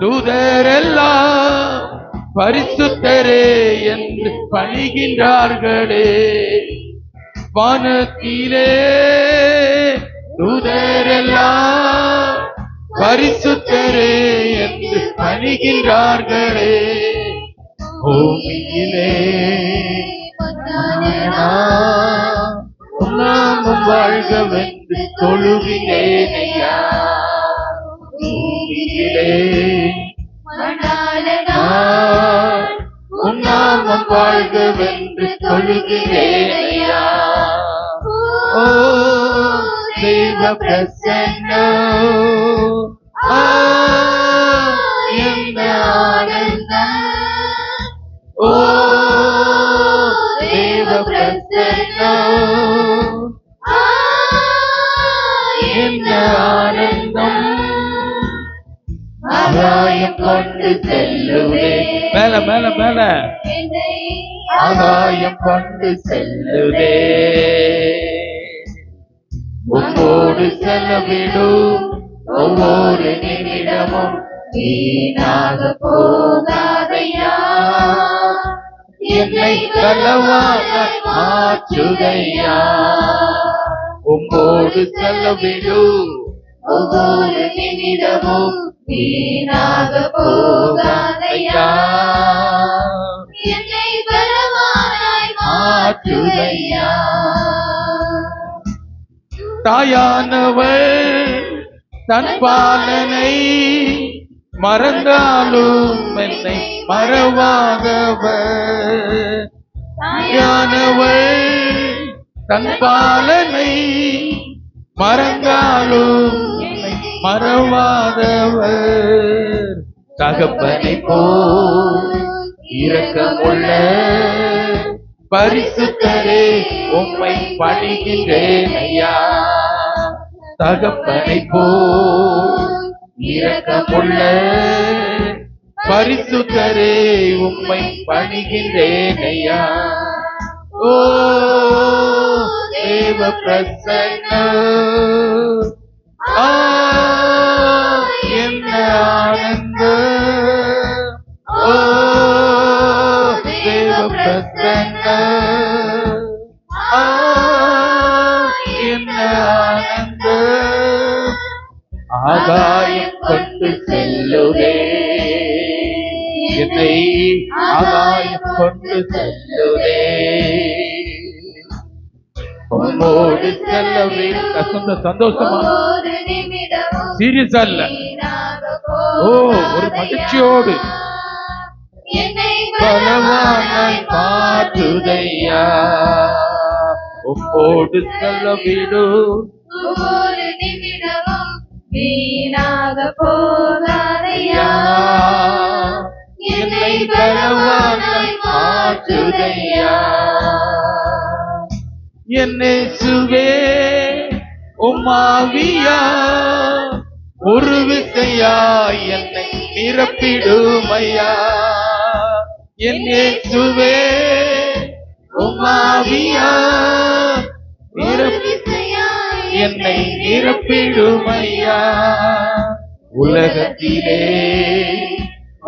தூதரெல்லாம் பரிசுத்தரே என்று பணிகின்றார்களே. வானத்திலே தூதரெல்லாம் பரிசுத்தரே என்று பணிகின்றார்களே. பூமியிலே நாமும் வாழ்கவென்று தொழுவினேனையா உன்னாமம் வாழ்கவென்று தொழுகிறேனையா ஓ தேவ பிரசன்னோ ஆகாயம் கொண்டு செல்லுவே மேல மேல மேல. ஆகாயம் கொண்டு செல்லுதே உம்மோடு செலவிடும் ஒவ்வொரு நிமிடமும் வீணாக போகாதையா? என்னை கலவாக மாற்றுதையா உம்மோடு செலவிடும் ஒவ்வொரு நிமிடமும் வீணாக போகாதையா என்னை பலவானாய் மாற்றுதையா தாயானவள் தன் பாலனை மறந்தாலும் என்னை மறவாதவர் தாயானவள் தன் பாலனை மறந்தாலும் மறவாதவர். தகப்பனை போல் இரக்கமுள்ள பரிசுத்தரே உம்மை பணிகின்றேன் ஐயா. தகப்பனை போல் இரக்கமுள்ள பரிசுத்தரே உம்மை பணிகின்றேன் ஐயா. ஓ தேவ பிரசன்ன. ஆ ஆகாயம் கொண்டு செல்லுதே. என்னை ஆகாயம் கொண்டு செல்லுதே. உம்மோடு செல்லவே கசந்த சந்தோஷமா? சீரியஸா இல்ல? ஓ ஒரு மகிழ்ச்சியோடு. பலவானாய் உம்மோடு செல்லவிடு. ஒரு நிமிடமும் வீணாக போகாதையா என்னை பலவானாய் மாற்றுதையா என்னை சுவே உமாவியா ஒரு விசையா என்னை நிரப்பிடுமையா. என்னை சுவே உமாவியா நிரப்பி என்னை நிரப்பிடுமையா? உலகத்திலே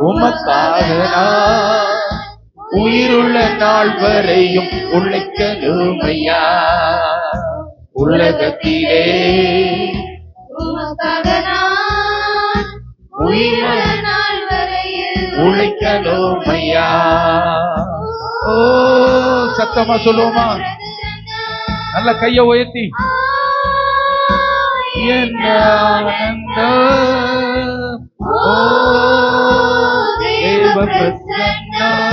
உமக்காக உயிருள்ள நாள் வரையும் உழைக்கணுமையா? உலகத்திலே உயிருள்ள நாள் வரையில் உழைக்கணுமையா ஓ சத்தமா சொல்லுவோமா? நல்ல கைய உயர்த்தி. என்ன ஆனந்தம் ஓ தேவ பிரசன்னம்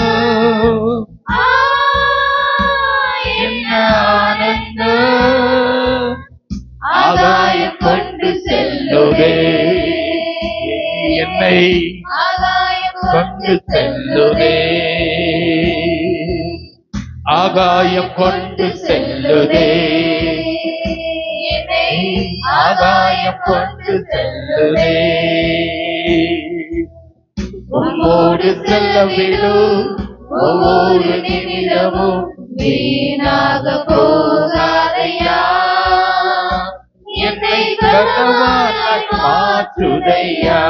என்ன ஆனந்தம் ஆகாயம் கொண்டு செல்லுதே என்னை கொண்டு செல்லுதே ஆகாயம் ஆதாயம் கொண்டு செல்லுதே உம்மோடு செல்ல விடும் ஒவ்வொரு நிமிடமும் வீணாக போகாதையா? என்னை பகவானாய் மாற்றுதையா?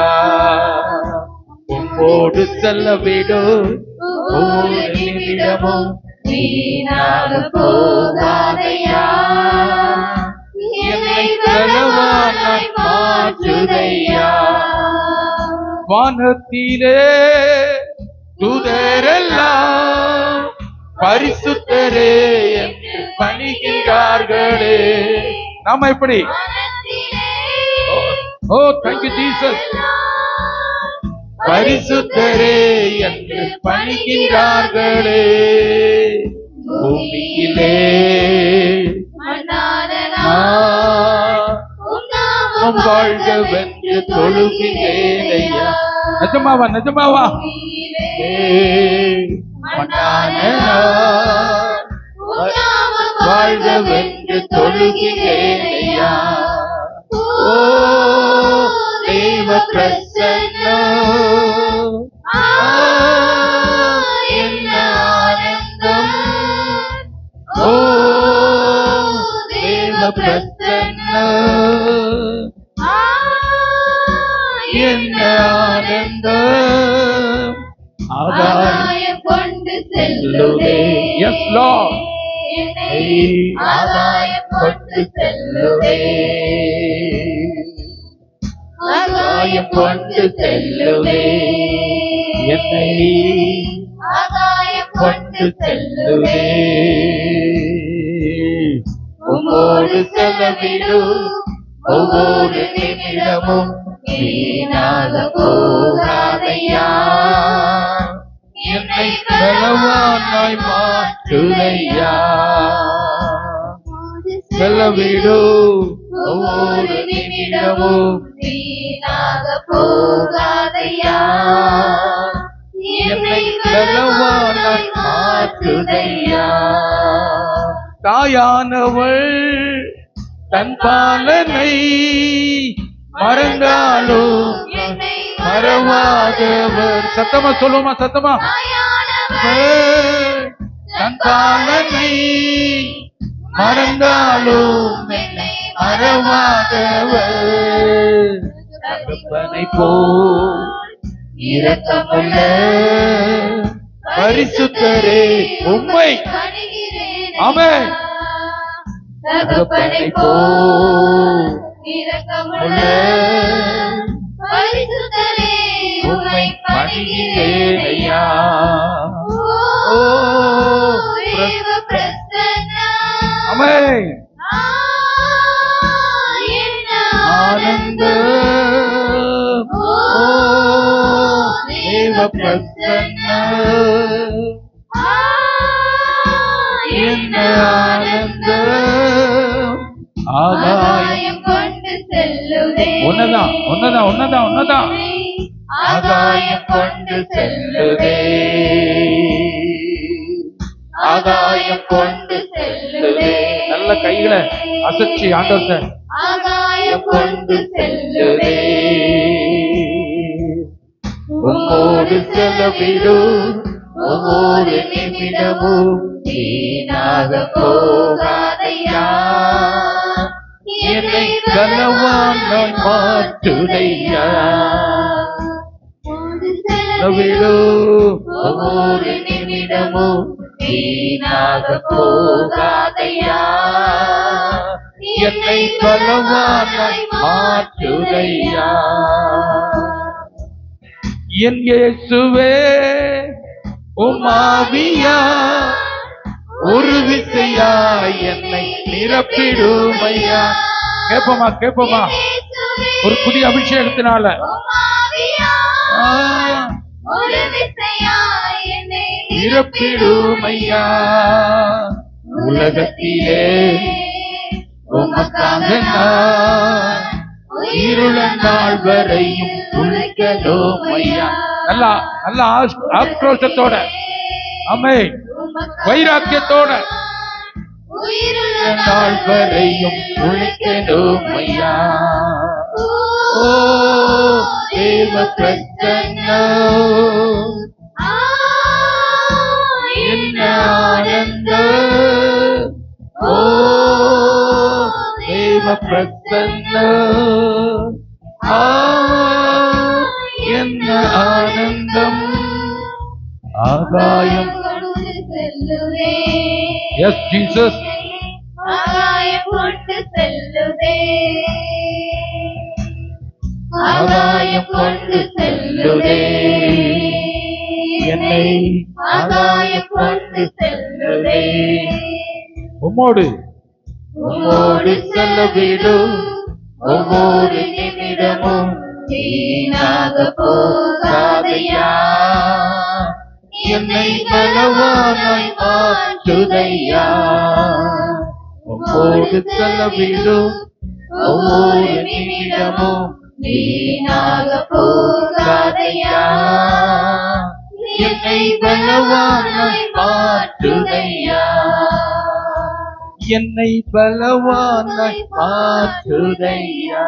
உம்மோடு செல்ல விடும் ஒவ்வொரு நிமிடமும் வீணாக போகாத வானத்திலே தூதரெல்லாம் பரிசுத்தரே என்று பணிகின்றார்களே. நாம எப்படி? ஓ தேங்க்யூ ஜீசஸ் பரிசுத்தரே என்று பணிகின்றார்களே. பூமியிலே உம் நாமம் நாம் வாழ்கவென்று தொழுகிறேனையா. நிஜமாவா நிஜமாவா? மன்னான நான் வாழ்கவென்று தொழுகிறேனையா. ஓ பிரசன்னம் என்ன ஆனந்தம் ஆதாயம் கொண்டு Yes, Lord. என்னை ஆதாயம் கொண்டு செல்லுதே. ஆதாயம் கொண்டு செல்லுதே. என்னை ஆதாயம் கொண்டு செல்லுதே. உம்மோடு செலவிடு ஒவ்வொரு நிமிடமும் வீணாக போகாதையா? என்னை செலவானாய் மாற்றுதையா? செலவிடு ஒவ்வொரு நிமிடமும் வீணாக போகாதையா? என்னை செலவானாய் மாற்றுதையா? தாயானவள் தன் பாலனை மறந்தாலும் என்னை மறவாதவர். சத்தமா சொல்லுமா சத்தமா? தன் பாலனை மறந்தாலும் என்னை மறவாதவர். தகப்பனை போல் இரக்கமுள்ள பரிசுத்தரே உம்மை ஆமென். தகப்பனை இரக்கமுள்ள பரிசுத்தரே உம்மை ஓ தேவ ஆ, என்ன ஆனந்த. ஓ தேவ பிரசன்ன. ஒன்னதான் ஒன்னதான் ஒன்னதான் ஒன்னதான். ஆகாயம் கொண்டு செல்லுதே ஆகாயம் கொண்டு செல்லுதே நல்ல கைகளை அசைச்சு ஆண்டவர்கிட்ட ஆகாயம் கொண்டு செல்லுதே உம்மோடு செலவிடும் ஒவ்வொரு நிமிடமும் வீணாக போகாதையா. என்னை கனவானாய் மாற்றுதையா செலவிடும் ஒவ்வொரு நிமிடமும் வீணாக போகாதையா என்னை பலவானாய் மாற்றுதையா என் இயேசுவே உமாவியா ஒரு விசையாய் என்னை நிரப்பிடுமையா? கேப்பமா கேப்பமா ஒரு புதிய அபிஷேகத்தினால. என்னை நிரப்பிடுமையா? உலகத்திலே உமக்காக இருள நாள் வரையும் உழைக்கலோமையா நல்லா நல்லா ஆக்ரோஷத்தோட. அம்மே வைராக்கியத்தோட. இந்த நாள் வரையும் உழைக்கணும் ஐயா ஓ தேவ பிரசன்னோ என்ன ஆனந்த? ஓ தேவ பிரசன்னோ ஆ என்ன ஆனந்தம்? ஆகாயம். செல்லுவே எஸ் ஜீசஸ் ஆகாயம் கொண்டு செல்லுதே. என்னை ஆகாயம் கொண்டு செல்லுதே. உம்மோடு. உம்மோடு செல்லவிடும் ஒவ்வொரு நிமிடமும் வீணாக போகாதையா. என்னை பலவானாய் மாற்றுதையா. உம்மோடு செல்லவிடும் ஒவ்வொரு நிமிடமும் வீணாக போகாதையா என்னை பலவானாய் மாற்றுதையா. என்னை பலவானாய் மாற்றுதையா.